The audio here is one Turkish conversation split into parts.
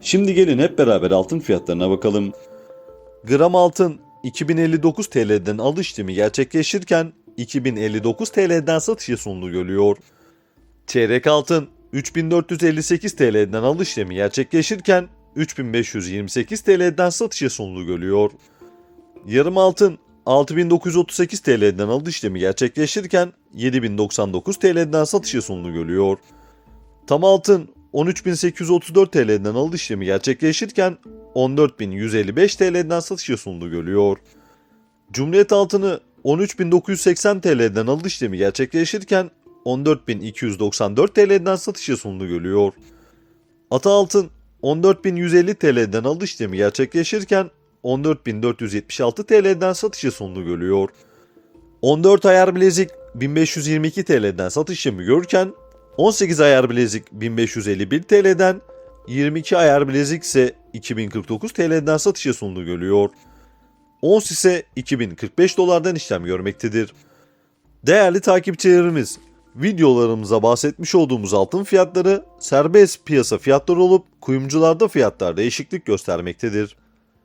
Şimdi gelin hep beraber altın fiyatlarına bakalım. Gram altın 2059 TL'den alış işlemi gerçekleşirken 2059 TL'den satışa sunulu görüyor. Çeyrek altın 3458 TL'den alış işlemi gerçekleşirken 3528 TL'den satışa sunulu görüyor. Yarım altın 6938 TL'den alış işlemi gerçekleşirken 7099 TL'den satışa sunulu görüyor. Tam altın 13.834 TL'den alış işlemi gerçekleşirken 14.155 TL'den satışa sunulu görüyor. Cumhuriyet altını 13.980 TL'den alış işlemi gerçekleşirken 14.294 TL'den satışa sunulu görüyor. Ata altın 14.150 TL'den alış işlemi gerçekleşirken 14.476 TL'den satışa sunulu görüyor. 14 ayar bilezik 1522 TL'den satış işlemi görürken 18 ayar bilezik 1551 TL'den 22 ayar bilezik ise 2049 TL'den satışa sunulu görüyor. Ons ise 2045 dolardan işlem görmektedir. Değerli takipçilerimiz, videolarımıza bahsetmiş olduğumuz altın fiyatları serbest piyasa fiyatları olup kuyumcularda fiyatlar değişiklik göstermektedir.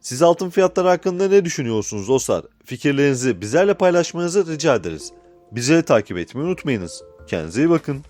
Siz altın fiyatları hakkında ne düşünüyorsunuz dostlar? Fikirlerinizi bizlerle paylaşmanızı rica ederiz. Bizi takip etmeyi unutmayınız. Kendinize iyi bakın.